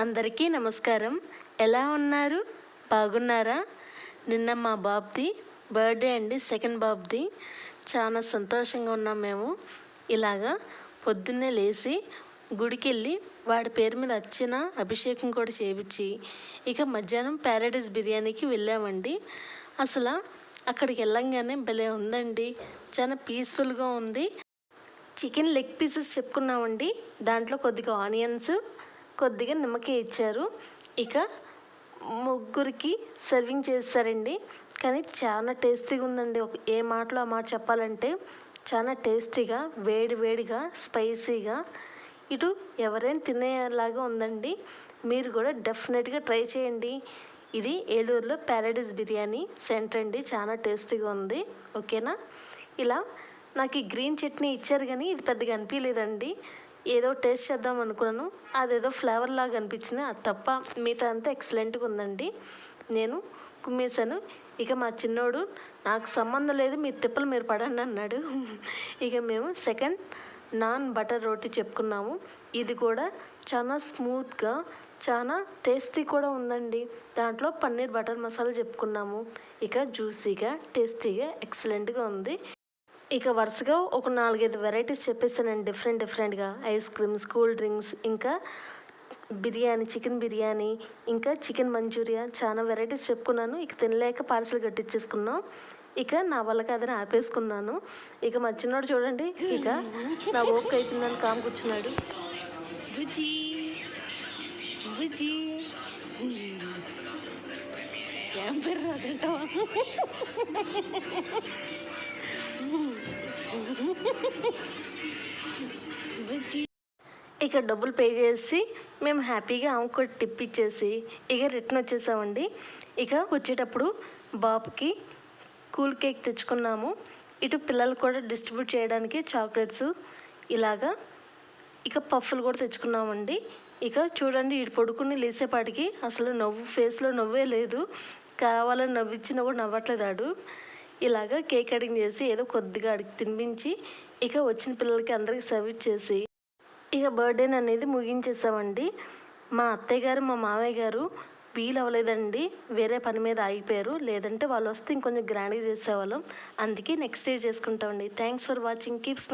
అందరికీ నమస్కారం. ఎలా ఉన్నారు? బాగున్నారా? నిన్న మా బాబుది బర్త్డే అండి సెకండ్ బాబుది. చాలా సంతోషంగా ఉన్నాం మేము. ఇలాగా పొద్దున్నే లేచి గుడికి వెళ్ళి వాడి పేరు మీద వచ్చిన అభిషేకం కూడా చేయించి ఇక మధ్యాహ్నం ప్యారడైస్ బిర్యానీకి వెళ్ళామండి. అసలు అక్కడికి వెళ్ళంగానే భలే ఉందండి. చాలా పీస్ఫుల్గా ఉంది. చికెన్ లెగ్ పీసెస్ చెప్పుకున్నామండి. దాంట్లో కొద్దిగా ఆనియన్స్ కొద్దిగా నిమ్మకాయ ఇచ్చారు. ఇక ముగ్గురికి సర్వింగ్ చేస్తారండి. కానీ చాలా టేస్టీగా ఉందండి. ఏ మాటలో ఆ మాట చెప్పాలంటే చాలా టేస్టీగా వేడి వేడిగా స్పైసీగా ఇటు ఎవరైనా తినేలాగా ఉందండి. మీరు కూడా డెఫినెట్గా ట్రై చేయండి. ఇది ఏలూరులో ప్యారడైస్ బిర్యానీ సెంటర్ అండి. చాలా టేస్టీగా ఉంది. ఓకేనా? ఇలా నాకు ఈ గ్రీన్ చట్నీ ఇచ్చారు కానీ ఇది పెద్దగా అనిపించలేదండి ఏదో టేస్ట్ చేద్దాం అనుకున్నాను. అదేదో ఫ్లేవర్ లాగా అనిపించింది. అది తప్ప మిగతా అంతా ఎక్సలెంట్గా ఉందండి. నేను కుమ్మేశాను. ఇక మా చిన్నోడు నాకు సంబంధం లేదు మీ తిప్పలు మీరు పడండి అన్నాడు. ఇక మేము సెకండ్ నాన్ బటర్ రోటీ చెప్పుకున్నాము. ఇది కూడా చాలా స్మూత్గా చాలా టేస్టీ కూడా ఉందండి. దాంట్లో పన్నీర్ బటర్ మసాలా చెప్పుకున్నాము. ఇక జ్యూసీగా టేస్టీగా ఎక్సలెంట్గా ఉంది. ఇక వరుసగా ఒక నాలుగైదు వెరైటీస్ చెప్పేసానండి. డిఫరెంట్ డిఫరెంట్గా ఐస్ క్రీమ్స్ కూల్ డ్రింక్స్ ఇంకా బిర్యానీ చికెన్ బిర్యానీ ఇంకా చికెన్ మంచూరియా చాలా వెరైటీస్ చెప్పుకున్నాను. ఇక తినలేక పార్సల్ కట్టించేసుకున్నాం ఇక నా వల్ల కాదని ఆపేసుకున్నాను. ఇక మా చిన్నోడు చూడండి. ఇక నా ఓపిక అయిపోయిందని కామ్ కూర్చున్నాడు. ఏం పేరు రాదంటావా ఇక డబ్బులు పే చేసి మేము హ్యాపీగా ఆమెకు టిప్ ఇచ్చేసి ఇక రిటర్న్ వచ్చేసామండి. ఇక వచ్చేటప్పుడు బాబుకి కూల్ కేక్ తెచ్చుకున్నాము. ఇటు పిల్లలు కూడా డిస్ట్రిబ్యూట్ చేయడానికి చాక్లెట్స్ ఇలాగా ఇక పఫ్ఫులు కూడా తెచ్చుకున్నామండి. ఇక చూడండి ఇటు పడుకుని లేసేపాటికి అసలు నవ్వు ఫేస్లో నవ్వే లేదు. కావాలని నవ్వించినా కూడా నవ్వట్లేదు ఆడు. ఇలాగా కేక్ కటింగ్ చేసి ఏదో కొద్దిగా అడిగి తినిపించి ఇక వచ్చిన పిల్లలకి అందరికి సర్వ్ చేసి ఇక బర్త్డేని అనేది ముగించేసామండి. మా అత్తయ్య గారు మా మామయ్య గారు వీలు అవ్వలేదండి వేరే పని మీద ఆగిపోయారు. లేదంటే వాళ్ళు వస్తే ఇంకొంచెం గ్రాండ్గా చేసేవాళ్ళం. అందుకే నెక్స్ట్ డే చేసుకుంటామండి. Thanks for watching keep smile